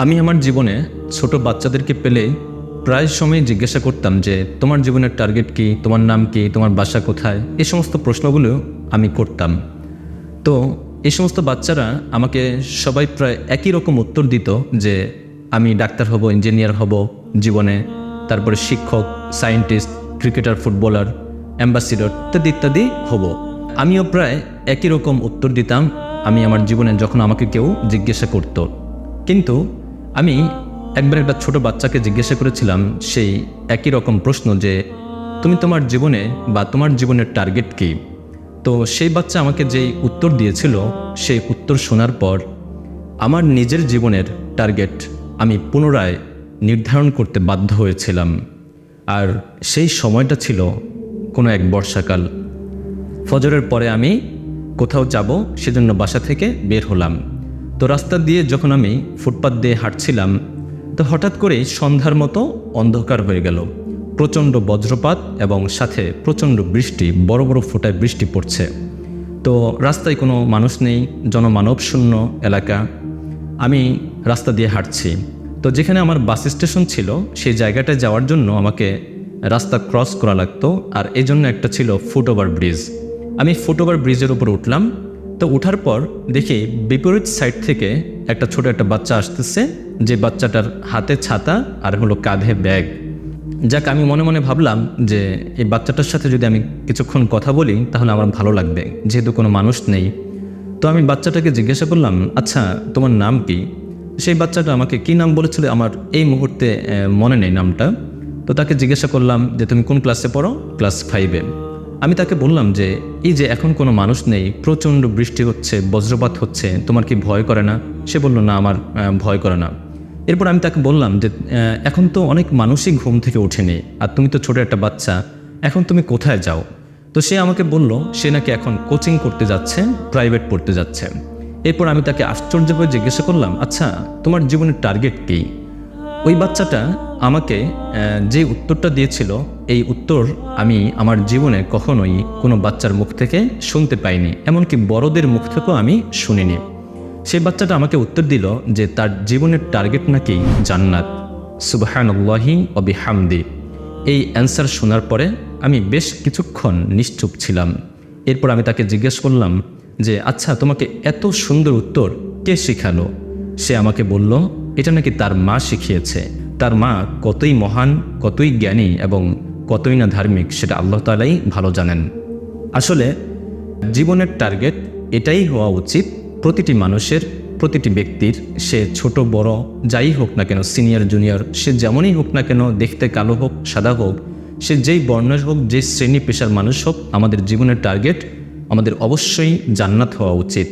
আমি আমার জীবনে ছোট বাচ্চাদেরকে পেলে প্রায় সময় জিজ্ঞাসা করতাম যে, তোমার জীবনের টার্গেট কি? তোমার নাম কি? তোমার বাসা কোথায়? এই সমস্ত প্রশ্নগুলো আমি করতাম। তো এই সমস্ত বাচ্চারা আমাকে সবাই প্রায় একই রকম উত্তর দিত যে, আমি ডাক্তার হব ইঞ্জিনিয়ার হব জীবনে, তারপরে শিক্ষক সায়েন্টিস্ট ক্রিকেটার ফুটবলার অ্যাম্বাসিডর ইত্যাদি ইত্যাদি হব। আমিও প্রায় একই রকম উত্তর দিতাম। আমি আমার জীবনে যখন আমাকে কেউ জিজ্ঞাসা করত। কিন্তু আমি একবার একটা ছোট বাচ্চাকে জিজ্ঞাসা করেছিলাম, সেই একই রকম প্রশ্ন যে, তুমি তোমার জীবনে বা তোমার জীবনের টার্গেট কী? তো সেই বাচ্চা আমাকে যেই উত্তর দিয়েছিল, সেই উত্তর শোনার পর, আমার নিজের জীবনের টার্গেট আমি পুনরায় নির্ধারণ করতে বাধ্য হয়েছিলাম। আর সেই সময়টা ছিল কোনো এক বর্ষাকাল। ফজরের পরে আমি কোথাও যাব, সেজন্য বাসা থেকে বের হলাম। তো রাস্তা দিয়ে যখন আমি ফুটপাত দিয়ে হাঁটছিলাম, তো হঠাৎ করেই সন্ধ্যার মতো অন্ধকার হয়ে গেল। প্রচণ্ড বজ্রপাত এবং সাথে প্রচণ্ড বৃষ্টি, বড় বড় ফোঁটায় বৃষ্টি পড়ছে। তো রাস্তায় কোনো মানুষ নেই, জনমানব শূন্য এলাকা। আমি রাস্তা দিয়ে হাঁটছি। তো যেখানে আমার বাস স্টেশন ছিল, সেই জায়গাটায় যাওয়ার জন্য আমাকে রাস্তা ক্রস করা লাগতো, আর এই জন্য একটা ছিল ফুট ওভার ব্রিজ। আমি ফুট ওভার ব্রিজের উপর উঠলাম তো ওঠার পর দেখি বিপরীত সাইড থেকে একটা ছোট একটা বাচ্চা আসতেছে, যে বাচ্চাটার হাতে ছাতা আর হলো কাঁধে ব্যাগ। যাক, আমি মনে মনে ভাবলাম যে এই বাচ্চাটার সাথে যদি আমি কিছুক্ষণ কথা বলি, তাহলে আমার ভালো লাগবে, যেহেতু কোনো মানুষ নেই। তো আমি বাচ্চাটাকে জিজ্ঞাসা করলাম আচ্ছা তোমার নাম কি? সেই বাচ্চাটা আমাকে, কি নাম বলেছিল আমার? এই মুহূর্তে মনে নেই নামটা। তো তাকে জিজ্ঞাসা করলাম, যে তুমি কোন ক্লাসে পড়ো? ক্লাস ফাইভে আমি তাকে বললাম যে, এই যে এখন কোনো মানুষ নেই, প্রচণ্ড বৃষ্টি হচ্ছে, বজ্রপাত হচ্ছে, তোমার কি ভয় করে না? সে বলল, না, আমার ভয় করে না। এরপর আমি তাকে বললাম যে এখন তো অনেক মানুষই ঘুম থেকে ওঠেনি, আর তুমি তো ছোট একটা বাচ্চা, এখন তুমি কোথায় যাও? তো সে আমাকে বলল, সে নাকি এখন কোচিং করতে যাচ্ছে, প্রাইভেট পড়তে যাচ্ছে। এরপর আমি তাকে আশ্চর্য হয়ে জিজ্ঞাসা করলাম আচ্ছা তোমার জীবনের টার্গেট কী? ওই বাচ্চাটা আমাকে যে উত্তরটা দিয়েছিল, এই উত্তর আমি আমার জীবনে কখনোই কোনো বাচ্চার মুখ থেকে শুনতে পাইনি। এমনকি বড়দের মুখ থেকেও আমি শুনিনি। সেই বাচ্চাটা আমাকে উত্তর দিল যে তার জীবনের টার্গেট নাকি জান্নাত। সুবাহানুল্লাহি অবিহামদি এই অ্যান্সার শোনার পরে আমি বেশ কিছুক্ষণ নিশ্চুপ ছিলাম। এরপর আমি তাকে জিজ্ঞেস করলাম যে আচ্ছা তোমাকে এত সুন্দর উত্তর কে শিখালো? সে আমাকে বলল এটা নাকি তার মা শিখিয়েছে? তার মা কতই মহান, কতই জ্ঞানী এবং কতই না ধার্মিক সেটা আল্লাহ তালাই ভালো জানেন। আসলে জীবনের টার্গেট এটাই হওয়া উচিত, প্রতিটি মানুষের, প্রতিটি ব্যক্তির, সে ছোট, বড়, যাই হোক না কেন, সিনিয়র, জুনিয়র, সে যেমনই হোক না কেন, দেখতে কালো হোক, সাদা হোক, সে যেই বর্ণের হোক যে শ্রেণি পেশার মানুষ হোক, আমাদের জীবনের টার্গেট আমাদের অবশ্যই জান্নাত হওয়া উচিত।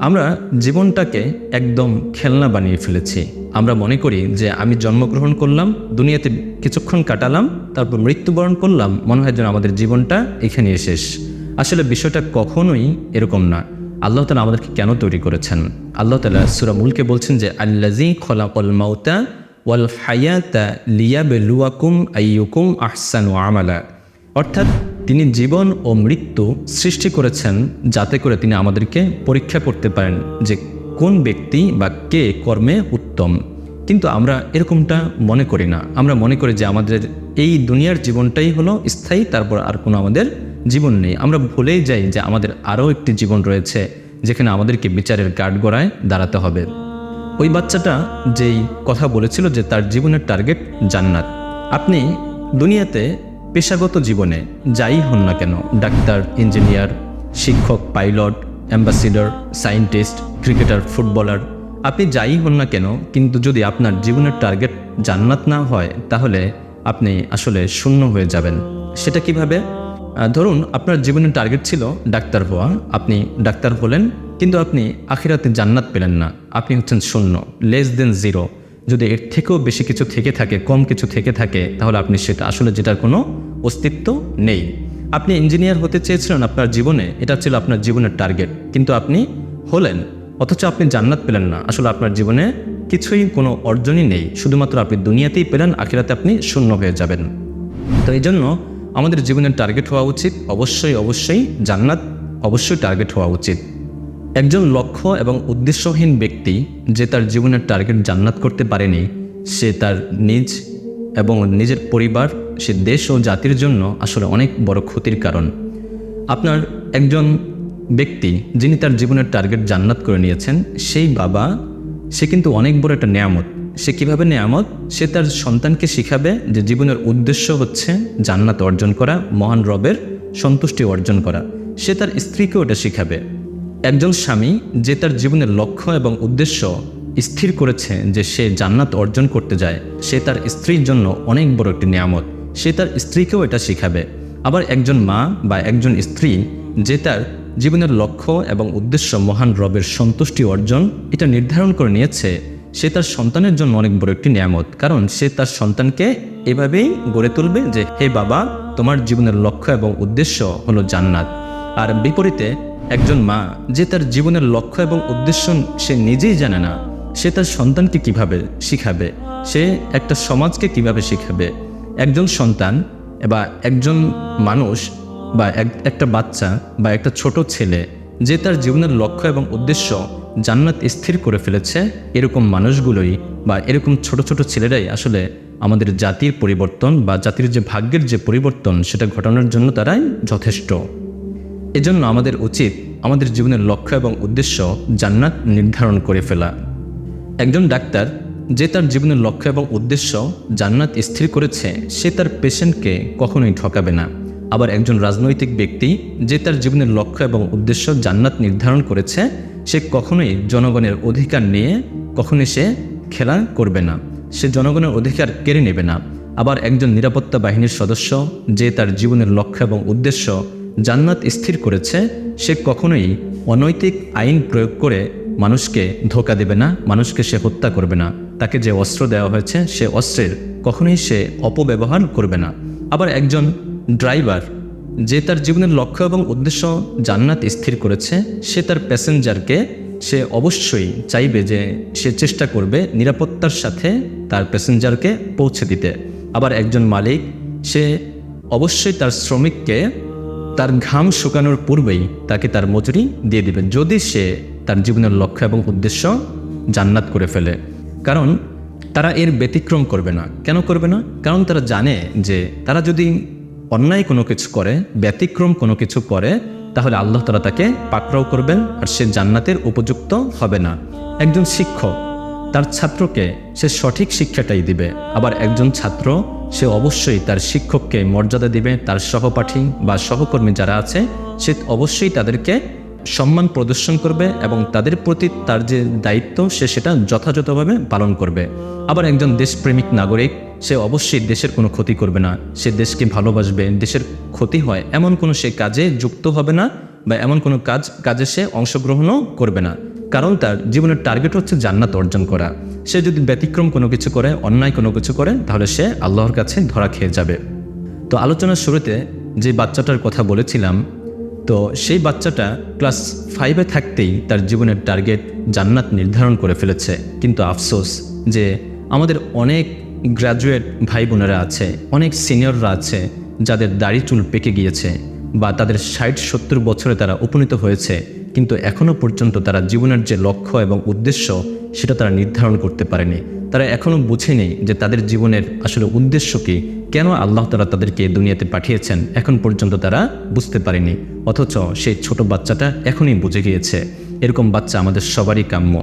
আমরা জীবনটাকে একদম খেলনা বানিয়ে ফেলেছি। আমরা মনে করি যে আমি জন্মগ্রহণ করলাম, দুনিয়াতে কিছুক্ষণ কাটালাম, তারপর মৃত্যুবরণ করলাম, মনে হয় যেন আমাদের জীবনটা এখানে শেষ। আসলে বিষয়টা কখনোই এরকম না। আল্লাহ তালা আমাদেরকে কেন তৈরি করেছেন? আল্লাহ তালা সুরা মুলকে বলছেন যে আল্লাজি খলাকল মাউতা ওয়াল হায়াতা লিয়াবে লুয়াকুম আইয়ুকুম আহসানু আমালা। অর্থাৎ তিনি জীবন ও মৃত্যু সৃষ্টি করেছেন যাতে করে তিনি আমাদেরকে পরীক্ষা করতে পারেন যে কোন ব্যক্তি বা কে কর্মে উত্তম। কিন্তু আমরা এরকমটা মনে করি না। আমরা মনে করি যে আমাদের এই দুনিয়ার জীবনটাই হলো স্থায়ী, তারপর আর কোনো আমাদের জীবন নেই। আমরা ভুলেই যাই যে আমাদের আরও একটি জীবন রয়েছে, যেখানে আমাদেরকে বিচারের কাঠগড়ায় দাঁড়াতে হবে। ওই বাচ্চাটা যেই কথা বলেছিল যে তার জীবনের টার্গেট জান্নাত। আপনি দুনিয়াতে পেশাগত জীবনে যাই হন না কেন, ডাক্তার, ইঞ্জিনিয়ার, শিক্ষক, pilot, ambassador, scientist, cricketer, footballer, আপনি যাই হন না কেন, কিন্তু যদি আপনার জীবনের টার্গেট জান্নাত না হয়, তাহলে আপনি আসলে শূন্য হয়ে যাবেন। সেটা কীভাবে? ধরুন আপনার জীবনের টার্গেট ছিল ডাক্তার হওয়া, আপনি ডাক্তার হলেন, কিন্তু আপনি আখিরাতে জান্নাত পেলেন না, আপনি হচ্ছেন শূন্য লেস দেন জিরো যদি এর থেকেও বেশি কিছু থেকে থাকে, কম কিছু থেকে থাকে, তাহলে আপনি সেটা, আসলে যেটার কোনো অস্তিত্ব নেই। আপনি ইঞ্জিনিয়ার হতে চেয়েছিলেন আপনার জীবনে, এটা ছিল আপনার জীবনের টার্গেট কিন্তু আপনি হলেন, অথচ আপনি জান্নাত পেলেন না। আসলে আপনার জীবনে কিছুই কোনো অর্জনই নেই, শুধুমাত্র আপনি দুনিয়াতেই পেলেন, আখিরাতে আপনি শূন্য হয়ে যাবেন। তো এই জন্য আমাদের জীবনের টার্গেট হওয়া উচিত, অবশ্যই অবশ্যই জান্নাত, অবশ্যই টার্গেট হওয়া উচিত। একজন লক্ষ্য এবং উদ্দেশ্যহীন ব্যক্তি যে তার জীবনের টার্গেট জান্নাত করতে পারেনি, সে তার নিজ এবং নিজের পরিবার, সে দেশ ও জাতির জন্য আসলে অনেক বড় ক্ষতির কারণ। আপনার একজন ব্যক্তি যিনি তার জীবনের টার্গেট জান্নাত করে নিয়েছেন, সেই বাবা, সে কিন্তু অনেক বড় একটা নেয়ামত। সে কীভাবে নেয়ামত? সে তার সন্তানকে শিখাবে যে জীবনের উদ্দেশ্য হচ্ছে জান্নাত অর্জন করা, মহান রবের সন্তুষ্টি অর্জন করা। সে তার স্ত্রীকে ওটা শিখাবে। একজন স্বামী যে তার জীবনের লক্ষ্য এবং উদ্দেশ্য স্থির করেছে যে সে জান্নাত অর্জন করতে যায়, সে তার স্ত্রীর জন্য অনেক বড় একটি নিয়ামত। সে তার স্ত্রীকেও এটা শিখাবে। আবার একজন মা বা একজন স্ত্রী যে তার জীবনের লক্ষ্য এবং উদ্দেশ্য মহান রবের সন্তুষ্টি অর্জন, এটা নির্ধারণ করে নিয়েছে, সে তার সন্তানের জন্য অনেক বড় একটি নিয়ামত। কারণ সে তার সন্তানকে এভাবেই গড়ে তুলবে যে, হে বাবা, তোমার জীবনের লক্ষ্য এবং উদ্দেশ্য হলো জান্নাত। আর বিপরীতে একজন মা যে তার জীবনের লক্ষ্য এবং উদ্দেশ্য সে নিজেই জানে না, সে তার সন্তানকে কীভাবে শিখাবে? সে একটা সমাজকে কীভাবে শিখাবে? একজন সন্তান বা একজন মানুষ বা এক- একটা বাচ্চা বা একটা ছোট ছেলে যে তার জীবনের লক্ষ্য এবং উদ্দেশ্য জান্নাত স্থির করে ফেলেছে, এরকম মানুষগুলোই বা এরকম ছোট ছোট ছেলেরাই আসলে আমাদের জাতির পরিবর্তন বা জাতির যে ভাগ্যের যে পরিবর্তন সেটা ঘটানোর জন্য তারাই যথেষ্ট। এজন্য আমাদের উচিত আমাদের জীবনের লক্ষ্য এবং উদ্দেশ্য জান্নাত নির্ধারণ করে ফেলা। একজন ডাক্তার যে তার জীবনের লক্ষ্য এবং উদ্দেশ্য জান্নাত স্থির করেছে, সে তার পেশেন্টকে কখনোই ঠকাবে না। আবার একজন রাজনৈতিক ব্যক্তি যে তার জীবনের লক্ষ্য এবং উদ্দেশ্য জান্নাত নির্ধারণ করেছে, সে কখনোই জনগণের অধিকার নিয়ে কখনোই সে খেলা করবে না। সে জনগণের অধিকার কেড়ে নেবে না। আবার একজন নিরাপত্তা বাহিনীর সদস্য যে তার জীবনের লক্ষ্য এবং উদ্দেশ্য জান্নাত স্থির করেছে, সে কখনোই অনৈতিক আইন প্রয়োগ করে মানুষকে ধোকা দেবে না, মানুষকে সে হত্যা করবে না। তাকে যে অস্ত্র দেওয়া হয়েছে, সে অস্ত্রের কখনোই সে অপব্যবহার করবে না। আবার একজন ড্রাইভার, যে তার জীবনের লক্ষ্য এবং উদ্দেশ্য জান্নাত স্থির করেছে, সে তার প্যাসেঞ্জারকে, সে অবশ্যই চাইবে যে সে চেষ্টা করবে নিরাপত্তার সাথে তার প্যাসেঞ্জারকে পৌঁছে দিতে। আবার একজন মালিক, সে অবশ্যই তার শ্রমিককে তার ঘাম শুকানোর পূর্বেই তাকে তার মজুরি দিয়ে দিবে যদি সে তার জীবনের লক্ষ্য এবং উদ্দেশ্য জান্নাত করে ফেলে। কারণ তারা এর ব্যতিক্রম করবে না। কেন করবে না? কারণ তারা জানে যে তারা যদি অন্যায় কোনো কিছু করে, ব্যতিক্রম কোনো কিছু করে, তাহলে আল্লাহ তারা তাকে পাকড়াও করবেন আর সে জান্নাতের উপযুক্ত হবে না। একজন শিক্ষক তার ছাত্রকে সে সঠিক শিক্ষাটাই দিবে। আবার একজন ছাত্র সে অবশ্যই তার শিক্ষককে মর্যাদা দিবে, তার সহপাঠী বা সহকর্মী যারা আছে, সে অবশ্যই তাদেরকে সম্মান প্রদর্শন করবে এবং তাদের প্রতি তার যে দায়িত্ব, সে সেটা যথাযথভাবে পালন করবে। আবার একজন দেশপ্রেমিক নাগরিক, সে অবশ্যই দেশের কোনো ক্ষতি করবে না। সে দেশকে ভালোবাসবে, দেশের ক্ষতি হয়, এমন কোনো সে কাজে যুক্ত হবে না বা এমন কোনো কাজ, কাজে সে অংশগ্রহণও করবে না। কারণ তার জীবনের টার্গেট হচ্ছে জান্নাত অর্জন করা। সে যদি ব্যতিক্রম কোনো কিছু করে, অন্যায় কোনো কিছু করে, তাহলে সে আল্লাহর কাছে ধরা খেয়ে যাবে। তো আলোচনার শুরুতে যে বাচ্চাটার কথা বলেছিলাম, তো সেই বাচ্চাটা ক্লাস ফাইভে থাকতেই তার জীবনের টার্গেট জান্নাত নির্ধারণ করে ফেলেছে। কিন্তু আফসোস যে আমাদের অনেক গ্র্যাজুয়েট ভাই বোনেরা আছে, অনেক সিনিয়ররা আছে, যাদের দাড়ি চুল পেকে গিয়েছে বা তাদের ষাট সত্তর বছরে তারা উপনীত হয়েছে, কিন্তু এখনও পর্যন্ত তারা জীবনের যে লক্ষ্য এবং উদ্দেশ্য সেটা তারা নির্ধারণ করতে পারেনি। তারা এখনও বুঝেনি যে তাদের জীবনের আসলে উদ্দেশ্য কী। কেন আল্লাহ তারা তাদেরকে দুনিয়াতে পাঠিয়েছেন, এখন পর্যন্ত তারা বুঝতে পারেনি। অথচ সেই ছোট বাচ্চাটা এখনই বুঝে গিয়েছে। এরকম বাচ্চা আমাদের সবারই কাম্য।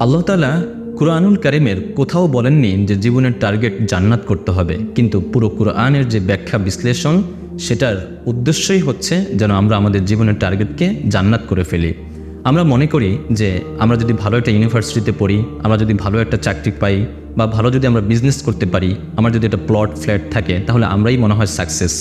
আল্লাহ তালা কুরআনুল কারিমের কোথাও বলেননি যে জীবনের টার্গেট জান্নাত করতে হবে। কিন্তু পুরো কুরআনের যে ব্যাখ্যা বিশ্লেষণ, সেটার উদ্দেশ্যই হচ্ছে যেন আমরা আমাদের জীবনের টার্গেটকে জান্নাত করে ফেলি। আমরা মনে করি যে আমরা যদি ভালো একটা ইউনিভার্সিটিতে পড়ি, আমরা যদি ভালো একটা চাকরি পাই বা ভালো যদি আমরা বিজনেস করতে পারি, আমার যদি একটা প্লট ফ্ল্যাট থাকে, তাহলে আমরাই মনে হয় সাকসেস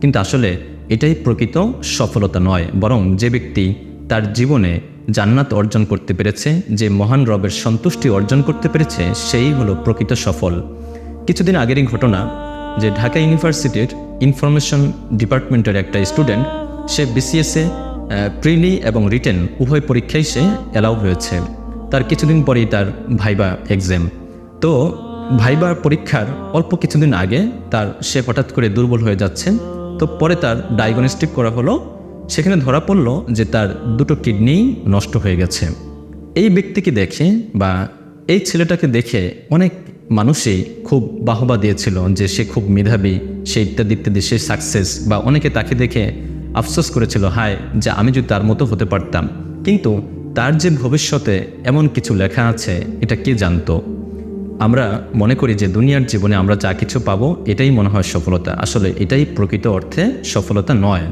কিন্তু আসলে এটাই প্রকৃত সফলতা নয়, বরং যে ব্যক্তি তার জীবনে জান্নাত অর্জন করতে পেরেছে, যে মহান রবের সন্তুষ্টি অর্জন করতে পেরেছে, সেই হলো প্রকৃত সফল। কিছুদিন আগেরই ঘটনা, যে ঢাকা ইউনিভার্সিটির ইনফরমেশন ডিপার্টমেন্টের একটা স্টুডেন্ট সে বিসিএসে প্রিলি এবং রিটেন উভয় পরীক্ষায় সে অ্যালাউ হয়েছে তার কিছুদিন পরেই তার ভাইবা এক্সাম তো ভাইবা পরীক্ষার অল্প কিছুদিন আগে তার সে হঠাৎ করে দুর্বল হয়ে যাচ্ছে। তো পরে তার ডায়াগনস্টিক করা হলো। সেখানে ধরা পড়ল যে তার দুটো কিডনি নষ্ট হয়ে গেছে। এই ব্যক্তিকে দেখে বা এই ছেলেটাকে দেখে অনেক মানুষই খুব বাহবা দিয়েছিল যে সে খুব মেধাবী, সে ইত্যাদি ইত্যাদি, সে সাকসেস বা অনেকে তাকে দেখে আফসোস করেছিল, হায়, যে আমি যদি তার মতো হতে পারতাম। কিন্তু তার যে ভবিষ্যতে এমন কিছু লেখা আছে, এটা কে জানতো? আমরা মনে করি যে দুনিয়ার জীবনে আমরা যা কিছু পাবো, এটাই মনে হয় সফলতা। আসলে এটাই প্রকৃত অর্থে সফলতা নয়।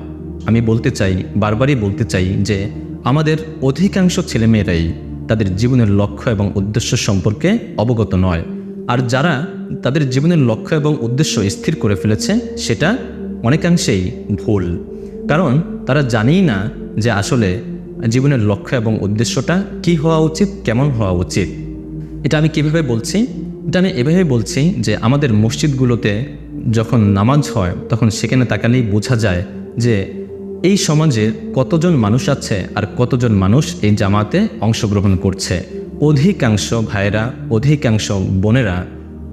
আমি বলতে চাই, বারবারই বলতে চাই যে আমাদের অধিকাংশ ছেলেমেয়েরাই তাদের জীবনের লক্ষ্য এবং উদ্দেশ্য সম্পর্কে অবগত নয়। আর যারা তাদের জীবনের লক্ষ্য এবং উদ্দেশ্য স্থির করে ফেলেছে, সেটা অনেকাংশেই ভুল। কারণ তারা জানেই না যে আসলে জীবনের লক্ষ্য এবং উদ্দেশ্যটা কি হওয়া উচিত, কেমন হওয়া উচিত। এটা আমি কীভাবে বলছি? এটা আমি এভাবে বলছি যে আমাদের মসজিদগুলোতে যখন নামাজ হয়, তখন সেখানে তাকালেই বোঝা যায় যে এই সমাজে কতজন মানুষ আছে আর কতজন মানুষ এই জামাতে অংশগ্রহণ করছে। অধিকাংশ ভাইয়েরা, অধিকাংশ বোনেরা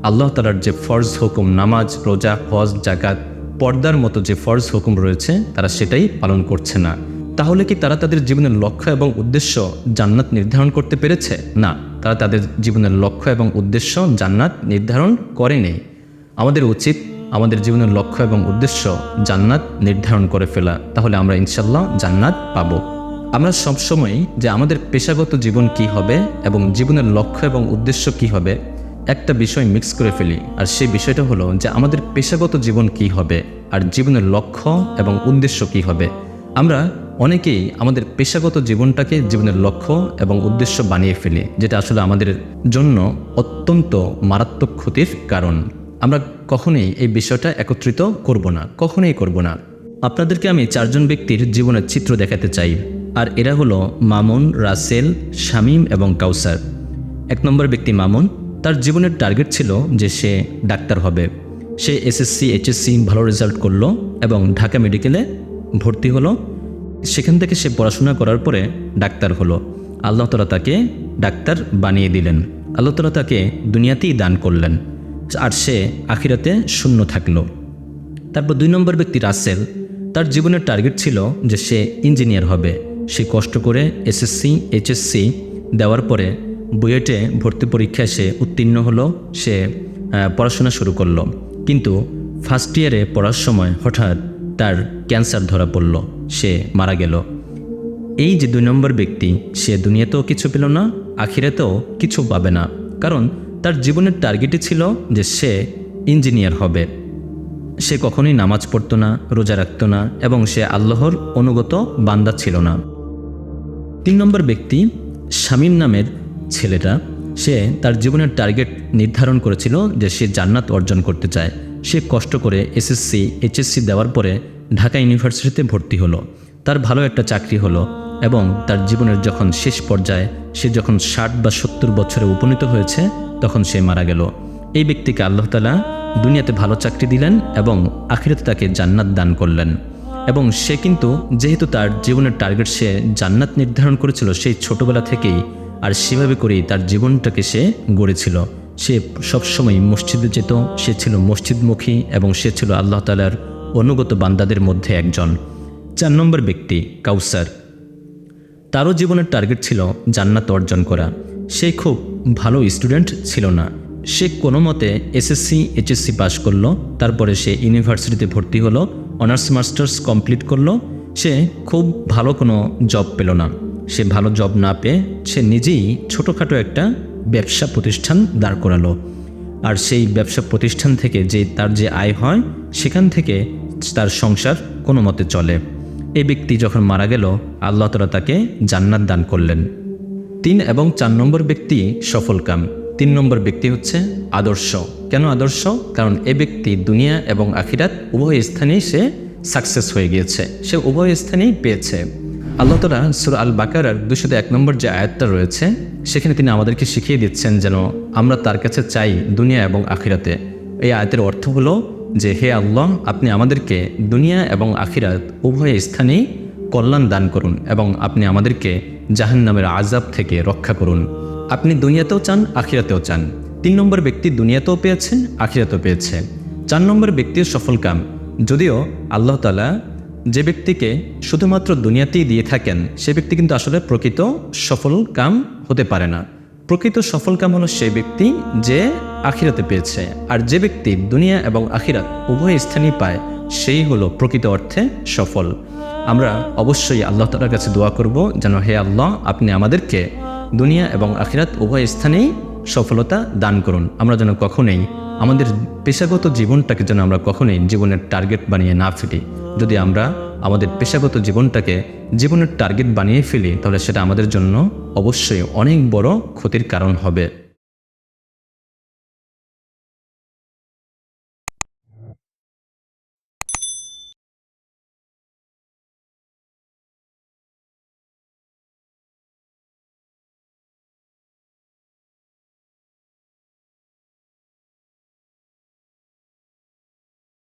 আল্লাহ তালার যে ফরজ হুকুম, নামাজ, রোজা, হজ জাকাত পর্দার মতো যে ফরজ হুকুম রয়েছে, তারা সেটাই পালন করছে না। তাহলে কি তারা তাদের জীবনের লক্ষ্য এবং উদ্দেশ্য জান্নাত নির্ধারণ করতে পেরেছে? না, তারা তাদের জীবনের লক্ষ্য এবং উদ্দেশ্য জান্নাত নির্ধারণ করেনি। আমাদের উচিত আমাদের জীবনের লক্ষ্য এবং উদ্দেশ্য জান্নাত নির্ধারণ করে ফেলা। তাহলে আমরা ইনশাল্লাহ জান্নাত পাবো। আমরা সবসময়ই যে আমাদের পেশাগত জীবন কি হবে এবং জীবনের লক্ষ্য এবং উদ্দেশ্য কি হবে একটা বিষয় মিক্স করে ফেলি, আর সেই বিষয়টা হলো যে আমাদের পেশাগত জীবন কি হবে, আর জীবনের লক্ষ্য এবং উদ্দেশ্য কি হবে। আমরা অনেকেই আমাদের পেশাগত জীবনটাকে জীবনের লক্ষ্য এবং উদ্দেশ্য বানিয়ে ফেলি, যেটা আসলে আমাদের জন্য অত্যন্ত মারাত্মক ক্ষতির কারণ। আমরা কখনোই এই বিষয়টা একত্রিত করব না, কখনোই করব না। আপনাদেরকে আমি চারজন ব্যক্তির জীবনের চিত্র দেখাতে চাই, আর এরা হলো মামুন, রাসেল, শামীম এবং কাউসার। এক নম্বর ব্যক্তি মামুন তার জীবনের টার্গেট ছিল যে সে ডাক্তার হবে। সে এসএসসি এইচএসসি ভালো রেজাল্ট করল এবং ঢাকা মেডিকেলে ভর্তি হলো। সেখান থেকে সে পড়াশোনা করার পরে ডাক্তার হলো। আল্লাহ তালা তাকে ডাক্তার বানিয়ে দিলেন। আল্লাহ তালা তাকে দুনিয়াতেই দান করলেন। আর সে আখিরাতে শূন্য থাকল। তারপর দুই নম্বর ব্যক্তি রাসেল। তার জীবনের টার্গেট ছিল যে সে ইঞ্জিনিয়ার হবে। সে কষ্ট করে এসএসসি এইচএসসি দেওয়ার পরে বুয়েটে ভর্তি পরীক্ষায় সে উত্তীর্ণ হলো, সে পড়াশোনা শুরু করল। কিন্তু ফার্স্ট ইয়ারে পড়ার সময় হঠাৎ তার ক্যান্সার ধরা পড়ল, সে মারা গেল। এই যে দুই নম্বর ব্যক্তি, সে দুনিয়াতেও কিছু পেল না, আখিরাতেও কিছু পাবে না। কারণ তার জীবনের টার্গেটই ছিল যে সে ইঞ্জিনিয়ার হবে। সে কখনোই নামাজ পড়তো না, রোজা রাখতো না এবং সে আল্লাহর অনুগত বান্দা ছিল না। তিন নম্বর ব্যক্তি শামীম নামের ছেলেটা, সে তার জীবনের টার্গেট নির্ধারণ করেছিল যে সে জান্নাত অর্জন করতে চায়। সে কষ্ট করে এসএসসি এইচএসসি দেওয়ার পরে ঢাকা ইউনিভার্সিটিতে ভর্তি হলো। তার ভালো একটা চাকরি হলো এবং তার জীবনের যখন শেষ পর্যায়ে সে যখন ষাট বা সত্তর বছরে উপনীত হয়েছে, তখন সে মারা গেল। এই ব্যক্তিকে আল্লাহ তালা দুনিয়াতে ভালো চাকরি দিলেন এবং আখিরাতে তাকে জান্নাত দান করলেন। এবং সে কিন্তু যেহেতু তার জীবনের টার্গেট সে জান্নাত নির্ধারণ করেছিল, সেই ছোটবেলা থেকেই আর সেভাবে করেই তার জীবনটাকে সে গড়েছিল। সে সবসময় মসজিদে যেত, সে ছিল মসজিদমুখী এবং সে ছিল আল্লাহ তালার অনুগত বান্দাদের মধ্যে একজন। চার নম্বর ব্যক্তি কাউসার। তারও জীবনের টার্গেট ছিল জান্নাত অর্জন করা। সে খুব ভালো স্টুডেন্ট ছিল না। সে কোনো মতে এসএসসি, এইচএসসি পাশ করল, তারপরে সে ইউনিভার্সিটিতে ভর্তি হলো, অনার্স মাস্টার্স কমপ্লিট করল। সে খুব ভালো কোনো জব পেল না। সে ভালো জব না পেয়ে সে নিজেই ছোটোখাটো একটা ব্যবসা প্রতিষ্ঠান দাঁড় করালো। আর সেই ব্যবসা প্রতিষ্ঠান থেকে যে তার যে আয় হয়, সেখান থেকে তার সংসার কোনো মতে চলে। এই ব্যক্তি যখন মারা গেল, আল্লাহ তালা তাকে জান্নাত দান করলেন। তিন এবং চার নম্বর ব্যক্তি সফলকাম তিন নম্বর ব্যক্তি হচ্ছে আদর্শ। কেন আদর্শ? কারণ এ ব্যক্তি দুনিয়া এবং আখিরাত উভয় স্থানেই সে সাকসেস হয়ে গিয়েছে। সে উভয় স্থানেই পেয়েছে। আল্লাহ তালা সুর আল বাকার দুশো এক নম্বর যে আয়াতটা রয়েছে, সেখানে তিনি আমাদেরকে শিখিয়ে দিচ্ছেন যেন আমরা তার কাছে চাই দুনিয়া এবং আখিরাতে। এই আয়াতের অর্থ হলো যে, হে আল্লাহ, আপনি আমাদেরকে দুনিয়া এবং আখিরাত উভয় স্থানেই কল্যাণ দান করুন এবং আপনি আমাদেরকে জাহান্নামের আজাব থেকে রক্ষা করুন। আপনি দুনিয়াতেও চান, আখিরাতেও চান। তিন নম্বর ব্যক্তি দুনিয়াতেও পেয়েছেন, আখিরাতেও পেয়েছে। চার নম্বর ব্যক্তির সফল কাম। যদিও আল্লাহ তালা যে ব্যক্তিকে শুধুমাত্র দুনিয়াতেই দিয়ে থাকেন, সে ব্যক্তি কিন্তু আসলে প্রকৃত সফল কাম হতে পারে না। প্রকৃত সফল কাম হলো সেই ব্যক্তি যে আখিরাতে পেয়েছে। আর যে ব্যক্তি দুনিয়া এবং আখিরাত উভয় স্থানই পায়, সেই হলো প্রকৃত অর্থে সফল। আমরা অবশ্যই আল্লাহ তালার কাছে দোয়া করব যেন হে আল্লাহ, আপনি আমাদেরকে দুনিয়া এবং আখিরাত উভয় স্থানেই সফলতা দান করুন। আমরা যেন কখনোই আমাদের পেশাগত জীবনটাকে যেন আমরা কখনোই জীবনের টার্গেট বানিয়ে না ফেলি। যদি আমরা আমাদের পেশাগত জীবনটাকে জীবনের টার্গেট বানিয়ে ফেলি, তাহলে সেটা আমাদের জন্য অবশ্যই অনেক বড় ক্ষতির কারণ হবে।